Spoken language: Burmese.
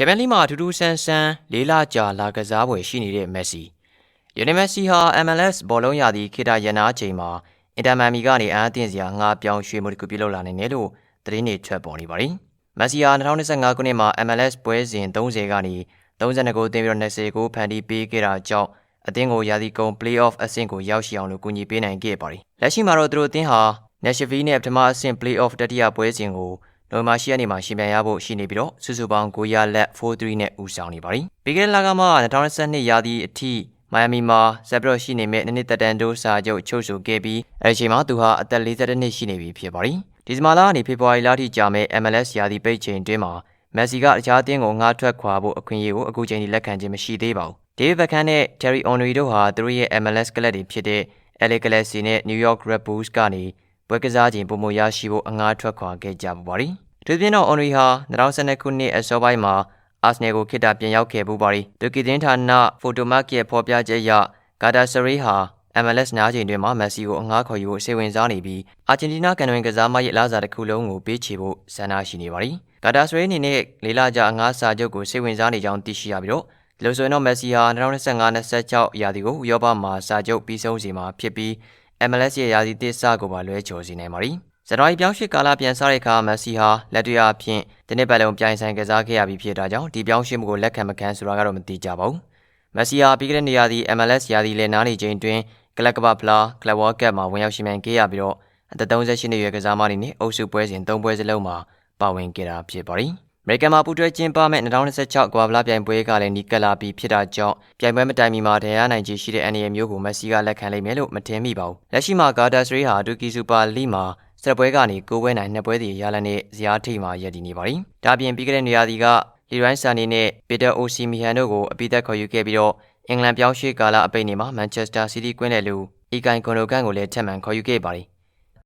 ချန်ပီယံလိမှာထူးထူးဆန်းဆန်းလေးလကြာလာကစားပွဲရှိနေတဲ့မက်ဆီလီယိုနယ်မက်ဆီဟာ MLS ဘောလုံးရာသီခေတ္တရနာချိန်မှာအင်တာမန်မီကနေအားအသင့်စရာငှားပြောင်းရွှေ့မှုတစ်ခုပြုလုပ်လာနိုင်တယ်လို့သတင်းတွေထွက်ပေါ်နေပါတယ်။မက်ဆီဟာ2025ခုနှစ်မှာ MLS ပွဲစဉ်30ကနေ32ဂိုးသွင်းပြီးတော့20ဂိုးဖန်တီးပေးခဲ့တာကြောင့်အသင်းကိုရာသီကုန် play-off အဆင့်ကိုရောက်ရှိအောင်လို့ကူညီပေးနိုင်ခဲ့ပါတယ်။လက်ရှိမှာတော့သူတို့အသင်းဟာ Nashville နဲ့ပထမအဆင့် play-off တတိယပွဲစဉ်ကို နိုမာရှိယနေမှာရှင်ပြန်ရဖို့ရှိနေပြီးတော့စုစုပေါင်း9ရလက်4-3နဲ့ဦးဆောင်နေပါတယ်။ပြီးခဲ့တဲ့လကမှ2022ရာသီအထိမိုင်ယာမီမှာဆက်ပြီးတော့ရှိနေမဲ့နှစ်နှစ်သက်တမ်းတိုးစာချုပ်ချုပ်ဆိုခဲ့ပြီးအဲဒီချိန်မှာသူဟာအသက်42နှစ်ရှိနေပြီဖြစ်ပါတယ်။ဒီဇင်ဘာလကနေဖေဖော်ဝါရီလထိကြာမဲ့ MLS ရာသီပိတ်ချိန်တွင်းမှာမက်ဆီကတခြားအသင်းကိုငှားထွက်ခွာဖို့အခွင့်အရေးကိုအခုချိန်ထိလက်ခံခြင်းမရှိသေးပါဘူး။ David Beckham နဲ့ Terry Henry တို့ဟာသူတို့ရဲ့ MLS ကလပ်တွေဖြစ်တဲ့ LA Galaxy နဲ့ New York Red Bulls ကနေ ပွဲကစားချိန်ပုံမရရှိဖို့အငှားထွက်ခွာခဲ့ကြပူပါတယ်။ဒီပြင်တော့ Henry ဟာ2012ခုနှစ်အစောပိုင်းမှာအာဆနယ်ကိုခေတ္တပြန်ရောက်ခဲ့ပူပါတယ်။တူကီတင်းဌာန Photomark ရဲ့ဖော်ပြချက်အရဂါတာဆရီဟာ MLS နားချိန်တွင်မှမက်ဆီကိုအငှားခေါ်ယူဖို့စိတ်ဝင်စားနေပြီးအာဂျင်တီးနားကန်တွင်ကစားမရဲ့အလားအစာတစ်ခုလုံးကိုပေးချေဖို့ဆန္ဒရှိနေပါတယ်။ဂါတာဆရီအနေနဲ့လေးလကြာအငှားစာချုပ်ကိုစိတ်ဝင်စားနေကြောင်းသိရှိရပြီးတော့ဒီလိုဆိုရင်တော့မက်ဆီဟာ2025-26ရာသီကိုဥရောပမှာစာချုပ်ပြီးဆုံးစီမှာဖြစ်ပြီး MLS ရဲ့ရာသီသစ်စကိုပါလွဲချော်စီနိုင်ပါတယ်။ဇန်နဝါရီပြောင်းရွှေ့ကာလပြန်စားတဲ့အခါမက်ဆီဟာလက်တွေ့အဖြစ်ဒီနှစ်ပတ်လုံးပြိုင်ဆိုင်ကစားခဲ့ရပြီးဖြစ်တာကြောင့်ဒီပြောင်းရွှေ့မှုကိုလက်ခံမခံဆိုတာကတော့မသိကြပါဘူး။မက်ဆီဟာပြီးခဲ့တဲ့နေရာဒီ MLS ရာသီလည်နားနေချိန်တွင်ကလပ်ကပဖလားကလပ်ဝေါ်ကပ်မှာဝင်ရောက်ရှင်မြန်ခဲ့ရပြီးတော့အသက်38နှစ်ရွယ်ကစားမတွေနဲ့အုပ်စုပွဲစဉ်၃ပွဲစလုံးမှာပါဝင်ခဲ့တာဖြစ်ပါတယ်။အ မေရိကန်မှာပူးတွဲကျင်းပမဲ့2026ကမ္ဘာ့ဖလားပြိုင်ပွဲကလည်းနီးကပ်လာပြီးဖြစ်တာကြောင့်ပြိုင်ပွဲမတိုင်မီမှာတရားနိုင်ခြေရှိတဲ့ NA မျိုးကိုမက်ဆီကလက်ခံလိမ့်မယ်လို့မထင်မိပါဘူး။လက်ရှိမှာဂါတာစရီဟာတူကီစူပါလိမှာစက်ပွဲကနေကိုးပွဲနိုင်နှစ်ပွဲစီရလနဲ့ဇယားထိပ်မှာရည်တည်နေပါတယ်။ဒါပြင်ပြီးခဲ့တဲ့နေရာဒီကလီရိုင်းဆန်နီနဲ့ပီတာအိုစီမီဟန်တို့ကိုအပိသက်ခေါ်ယူခဲ့ပြီးတော့အင်္ဂလန်ပြောင်းရွှေ့ကာလအပိတ်နေမှာမန်ချက်စတာစီးတီးကွင်းတဲ့လူအီကိုင်ကွန်လိုကန်ကိုလည်းထပ်မံခေါ်ယူခဲ့ပါတယ်။